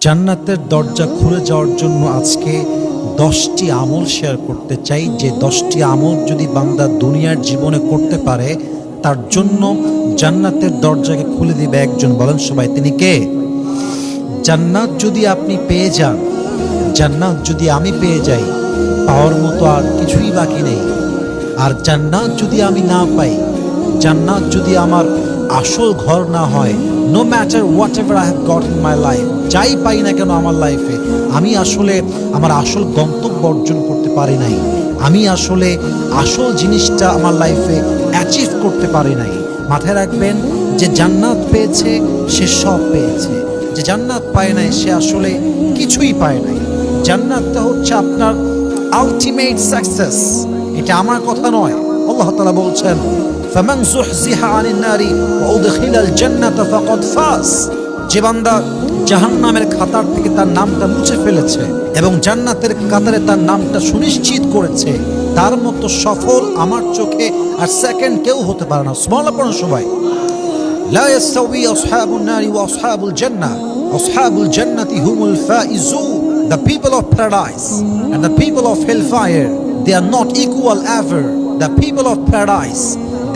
জান্নাতের দরজা খুলে যাওয়ার জন্য আজকে দশটি আমল শেয়ার করতে চাই। যে দশটি আমল যদি বান্দা দুনিয়ার জীবনে করতে পারে, তার জন্য জান্নাতের দরজাকে খুলে দিবে একজন। বলেন সবাই, তিনি কে? জান্নাত যদি আপনি পেয়ে যান, জান্নাত যদি আমি পেয়ে যাই, পাওয়ার মতো আর কিছুই বাকি নেই। আর জান্নাত যদি আমি না পাই, জান্নাত যদি আমার আসল ঘর না হয় no matter whatever I have got in my life যাই পাই না কেন আমার লাইফে আমি আসলে আমার আসল গন্তব্য অর্জন করতে পারি নাই। আমি আসলে আসল জিনিসটা আমার লাইফে অ্যাচিভ করতে পারি নাই। মাথায় রাখবেন যে জান্নাত পেয়েছে, সে সব পেয়েছে। যে জান্নাত পায় নাই, সে আসলে কিছুই পায় নাই। জান্নাতটা হচ্ছে আপনার আলটিমেট সাকসেস এটা আমার কথা নয়। আল্লাহ তালা বলছেন ফামান সুহজিহা আনিন নারি ওয়া উদখিলাল জান্নাত ফাকাদ ফাস যে বান্দা জাহান্নামের খাতার থেকে তার নামটা মুছে ফেলেছে এবং জান্নাতের কাতারে তার নামটা সুনিশ্চিত করেছে, তার মতো সফল আমার চোখে আর সেকেন্ড কেউ হতে পারে না স্মল আপন সবাই লা ইয়াস্তাউই আসহাবুন নারি ওয়া আসহাবুল জান্নাহ আসহাবুল জান্নাতি হুমুল ফাইজু the people of paradise and the people of hellfire they are not equal ever. The people of paradise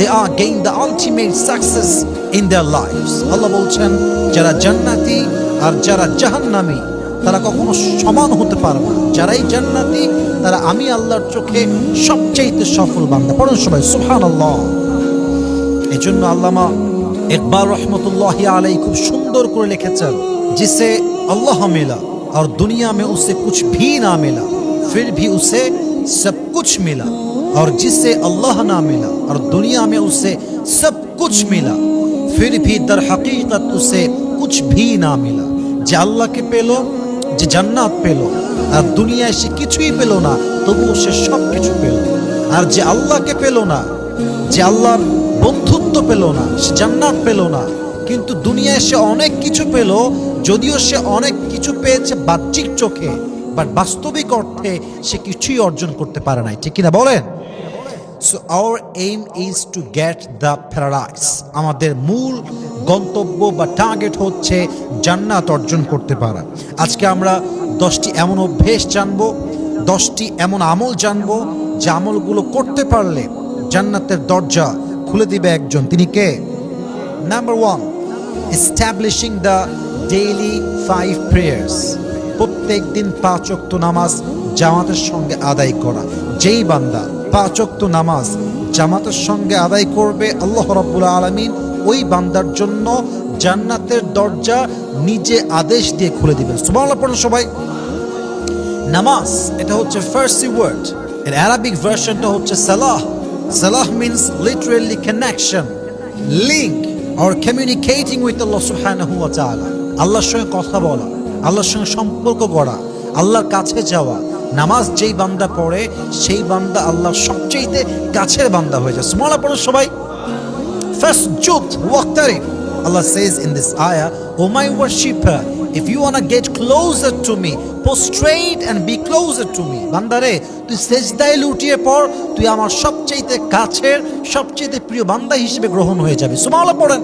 They are gain the ultimate success in their lives Allah বলছেন যারা জান্নাতি আর যারা জাহান্নামী তারা কখনো সমান হতে পারে না যারাই জান্নাতি তারা আমি আল্লাহর চোখে সবচেয়ে সফল বান্দা পড়ুন সবাই সুবহানাল্লাহ এজন্য আল্লামা ইকবাল রহমতুল্লাহ আলাই খুব সুন্দর করে লিখেছেন जिसे अल्लाह मिला और दुनिया में उसे कुछ भी ना मिला फिर भी उसे सब कुछ मिला और जिसे अल्लाह ना मिला और दुनिया में उसे सब कुछ मिला फिर भी दर हकीकत उसे कुछ भी ना मिला যে আল্লাহকে পেল যে জান্নাত পেল আর দুনিয়ায় সে কিছুই পেল না তবুও সে সব কিছু পেল আর যে আল্লাহকে পেল না যে আল্লাহর বন্ধুত্ব পেল না সে জান্নাত পেল না কিন্তু দুনিয়ায় সে অনেক কিছু পেল যদিও সে অনেক কিছু পেয়েছে বাহ্যিক চোখে বাট বাস্তবিক অর্থে সে কিছুই অর্জন করতে পারে নাই। ঠিক কিনা বলেন? So our aim is to get the paradise আমাদের মূল গন্তব্য বা টার্গেট হচ্ছে জান্নাত অর্জন করতে পারা। আজকে আমরা দশটি এমন অভ্যেস জানব, দশটি এমন আমল জানব, যে আমলগুলো করতে পারলে জান্নাতের দরজা খুলে দিবে একজন। তিনি কে? Number one establishing the daily five prayers প্রত্যেক দিন পাঁচ ওয়াক্ত নামাজ জামাতের সঙ্গে আদায় করা। যেই বান্দা পাঁচ ওয়াক্ত নামাজ জামাতের সঙ্গে আদায় করবে, আল্লাহ রাব্বুল আলামিন ওই বান্দার জন্য জান্নাতের দরজা নিজে আদেশ দিয়ে খুলে দিবেন। সুবহানাল্লাহ পড়ুন সবাই। নামাজ, এটা হচ্ছে ফার্সি ওয়ার্ড। এর অ্যারাবিক ভার্সনটা হচ্ছে সালাহ। সালাহ means literally connection link or communicating with আল্লাহ সুবহানাহু ওয়া তাআলা। আল্লাহর সঙ্গে কথা বলা। আল্লাহর সঙ্গে সম্পর্ক গড়া আল্লাহর কাছে যাওয়া। নামাজ যেই বান্দা পড়ে সেই বান্দা আল্লাহর সবচেয়ে কাছের বান্দা হয়ে যায়। স্মলা পড়ো সবাই। Fasjud waqtarib. Allah says in this ayah, O my worshipper, if you wanna get closer to me, prostrate and be closer to. বান্দারে তুই সেজদায় লুটিয়ে পড় তুই আমার সবচেয়ে কাছের সবচেয়ে প্রিয় বান্দা হিসেবে গ্রহণ হয়ে যাবে। সুমাওয়ালা পড়েন।